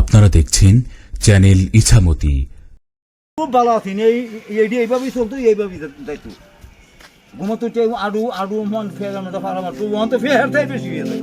আপনারা দেখছেন চ্যানেল ইছামতি। খুব ভালো আছেন এই এইভাবেই চলতো, এইভাবেই যাইতো। ঘুমাতো আরও আরও মন ফেরানো তো ফারামার তো মন তো ফেরটাই বেশি হয়ে যায়।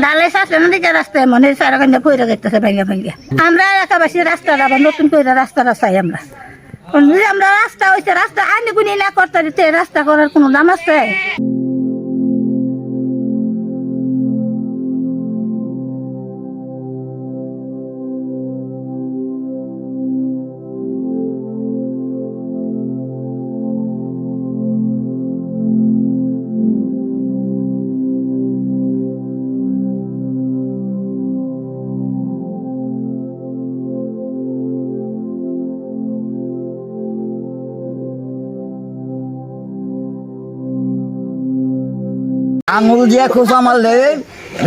ডালাই শাসন দিকে রাস্তায় মনে সারা কান্দা কইরা যাইতেছে ভাঙ্গা ভাঙ্গা আমরা এলাকাবাসী রাস্তাটা আবার নতুন কইরা রাস্তাটা চাই আমরা। আমরা রাস্তা হয়েছে রাস্তা আনি গুনি না করতে রাস্তা করার কোনো দাম আছে? আঙুল দিয়ে খোসা মারলে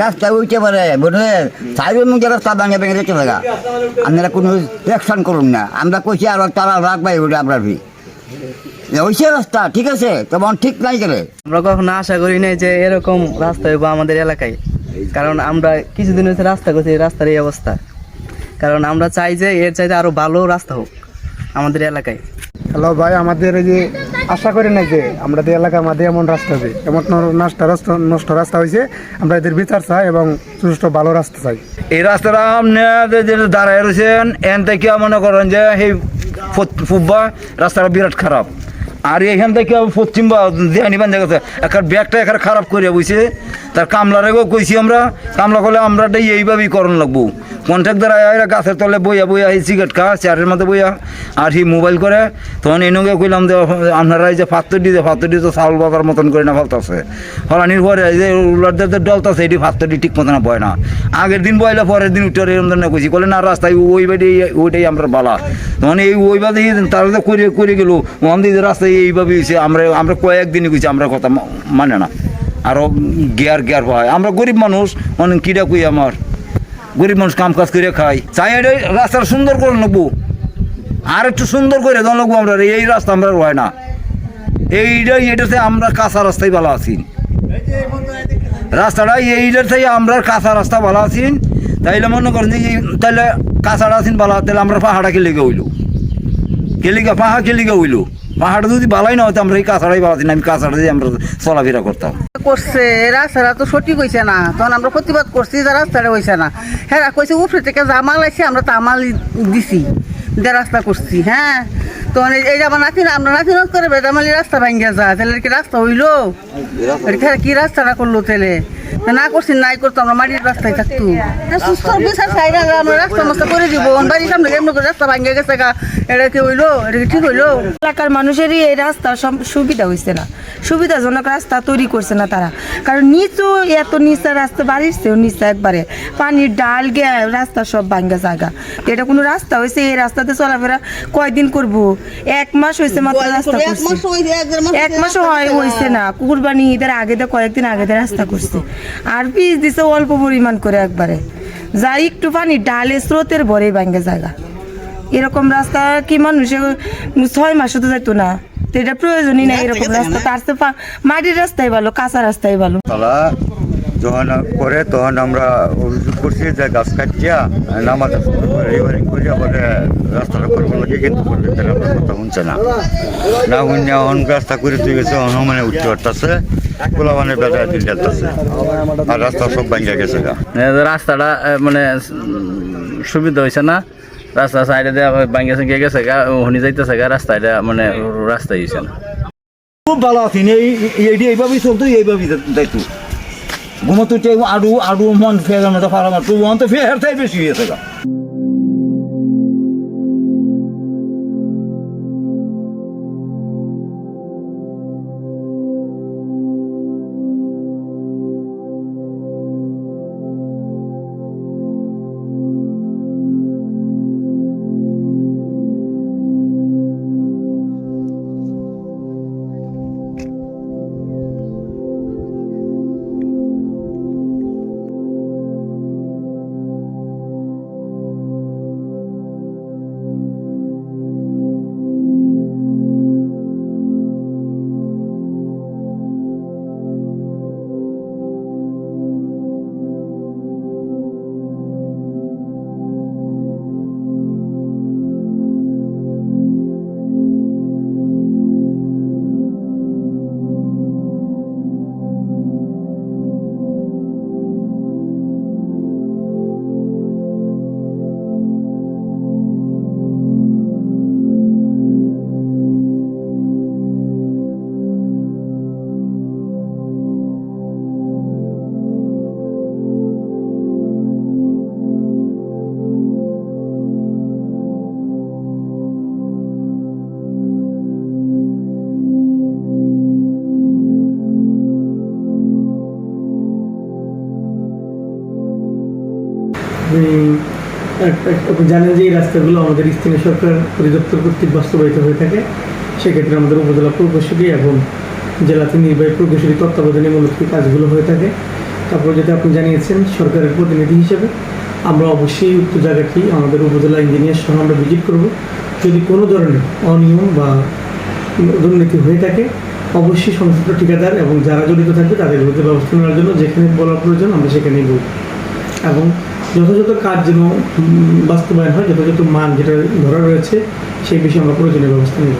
রাস্তা উঠতে পারে বুঝলে? সাইডের মধ্যে রাস্তা ভেঙে ভেঙে যেতে থাকা আপনারা কোনো অ্যাকশন করুন না। আমরা কইছি আর তারা রাখবাই ওটা আমরা ভি। ওইসে রাস্তা, ঠিক আছে? তেমন ঠিক নাই করে আমরা কখনো আশা করি নাই যে এরকম রাস্তা হইব আমাদের এলাকায়। কারণ আমরা কিছুদিন হয়েছে রাস্তা করছি রাস্তার এই অবস্থা। কারণ আমরা চাই যে এর চাইতে আরও ভালো রাস্তা হোক আমাদের এলাকায়। হ্যালো ভাই, আমাদের এই যে আশা করি নাই যে আমরা এলাকার মাঝে এমন রাস্তা হবে এমন নষ্ট রাস্তা নষ্ট রাস্তা হয়েছে আমরা এদের বিচার চাই এবং সুষ্ঠু ভালো রাস্তা চাই। এই রাস্তাটা আপনি যে দাঁড়ায় রয়েছেন, এন থেকে মনে করেন যে এই ফুব্বা রাস্তাটা বিরাট খারাপ। আর এখান থেকে পশ্চিম বা দেহানি বান্ধে গেছে একটা ব্যাগটা এখানে খারাপ করে বইছে। তার কামলারেও কইছি আমরা, কামলা করলে আমরা এইভাবেই করণ লাগবো। কন্ট্রাক্টর আয়া গাছের তলে বইয়া বইয়া এই সিগারেট খা চেয়ারের মধ্যে বইয়া, আর হি মোবাইল করে। তখন এনুকে কইলাম যে, আপনারা এই যে ফাত্তর দিতে ফাত্তর দিতে চাউল বাজার মতন করে না ফালতাছে। ফলানির পরে এই যে উলারদের যে ডলতাছে এটি ফাত্তরটি ঠিক মতো না, বয় না। আগের দিন বইলে পরের দিন উঠে এরকম ধরনের কইছি। বলে না, রাস্তায় ওই বাড়ি, ওইটাই আমরা বালা। তখন এই ওই বাদে তারা তো করে করে গেল ওখান দিয়ে রাস্তায় এইভাবে হয়েছে আমরা আমরা কয়েকদিনই কইছি, আমরা কথা মানে না। আরও গিয়ার গিয়ার হয়। আমরা গরিব মানুষ, অনেক কিরা কই আমার। গরিব মানুষ কাম কাজ করে খাই চাই রাস্তাটা সুন্দর করে নেব আর একটু সুন্দর করে লাগবো আমরা, এই রাস্তা আমরা হয় না। এইটাই এটাতে আমরা কাঁচা রাস্তায় ভালো আছি। রাস্তাটা এইটার থেকে আমরা কাঁচা রাস্তা ভালো আছি। তাইলে মনে করেন যে তাইলে কাঁচাটা আছেন ভালো তাহলে আমরা পাহাড়া কেলিগে হইল। কেলিগা, পাহাড় কেলিগে হইল। পাহাড় যদি বালাই না হতো, আমরা এই কাঁচাটাই বালাতি না, আমি কাঁচাটা দিয়ে আমরা চলাফেরা করতাম। করছে রাস্তাটা তো সঠিক হয়েছে না। তখন আমরা প্রতিবাদ করছি যে রাস্তাটা হয়েছে না। হ্যাঁ কইছে, উপরে থেকে জামাল আছে আমরা তামাল দিছি যে রাস্তা করছি হ্যাঁ? তখন এই- আমার করে বেদামালি রাস্তা ভাঙ্গিয়া যা তাহলে কি রাস্তা হইল? কি রাস্তাটা করল তাহলে? না করছি নাই করতো আমরা মাটির রাস্তায় থাকতো। সুস্থ বিচার চাই না আমরা রাস্তা মাস্তা করে দিব। বাড়ির সামনে এমনি করে রাস্তা গেছে গা? এটা কি হইল? এটা কি ঠিক হইল? এলাকার মানুষেরই এই রাস্তা সব সুবিধা হয়েছে না। সুবিধাজনক রাস্তা তৈরি করছে না তারা। কারণ নিচু এত নিচা রাস্তা বাড়ির চেয়েও নিচা একবারে। পানির ডাল গে রাস্তা সব ভাঙ্গা জায়গা। তো এটা কোনো রাস্তা হয়েছে এই রাস্তাতে চলাফেরা কয়দিন করব? এক মাস হয়েছে মাত্র রাস্তা এক করছে। এক মাস মাসও হয় হয়েছে না। কুরবানি ঈদের আগে দিয়ে কয়েকদিন আগে দিয়ে রাস্তা করছে। আর পিস দিছে অল্প পরিমাণ করে একবারে। যা একটু পানি ডালে স্রোতের ভরে ভাঙ্গে জায়গা। এরকম রাস্তা কি মানুষে ছয় মাসে তো যেত না। তো এটা প্রয়োজনই নাই এরকম রাস্তা তার চেয়ে পা- মাটির রাস্তাই ভালো কাঁচা রাস্তাই ভালো। যখন করে তখন আমরা অভিযোগ করছি যে গাছ কাটিয়া নামাতে রিভারিং করিয়া বলে রাস্তাটা করব লাগে কিন্তু করবে তাহলে আমরা কথা শুনছে না। না শুনে এখন রাস্তা করে তুই গেছে অন মানে উঠতে পারতেছে পোলা মানে দিন যাচ্ছে আর রাস্তা সব ভাঙ্গা গেছে রাস্তাটা মানে সুবিধা হয়েছে না। রাস্তা সাইডে দেওয়া ভাঙ্গা সঙ্গে গেছে গা হনি যাইতেছে গা রাস্তাটা মানে রাস্তায় হয়েছে খুব ভালো আছি এই এইটি এইভাবেই চলতো এইভাবেই দেখতো ঘুমতো আরও আরও মন ফেরানো মতো ফারা মারতো মন তো ফেরতাই বেশি হয়েছে গা। আপনি জানেন যে এই রাস্তাগুলো আমাদের স্থানীয় সরকার পরিদপ্তর কর্তৃক বাস্তবায়িত হয়ে থাকে। সেক্ষেত্রে আমাদের উপজেলা প্রকৌশলী এবং জেলাতে নির্বাহী প্রকৌশলী তত্ত্বাবধানে মূলত কাজগুলো হয়ে থাকে। তারপর যেটা আপনি জানিয়েছেন সরকারের প্রতিনিধি হিসেবে, আমরা অবশ্যই উক্ত জায়গাটি আমাদের উপজেলা ইঞ্জিনিয়ার সহ আমরা ভিজিট করব। যদি কোনো ধরনের অনিয়ম বা দুর্নীতি হয়ে থাকে, অবশ্যই সংশ্লিষ্ট ঠিকাদার এবং যারা জড়িত থাকবে তাদের বিরুদ্ধে ব্যবস্থা নেওয়ার জন্য যেখানে বলার প্রয়োজন আমরা সেখানেই বলব। এবং যথাযথ কাজ যেন বাস্তবায়ন হয়, যথাযথ মান যেটা ধরা রয়েছে, সেই বিষয়ে আমরা প্রয়োজনীয় ব্যবস্থা নেব।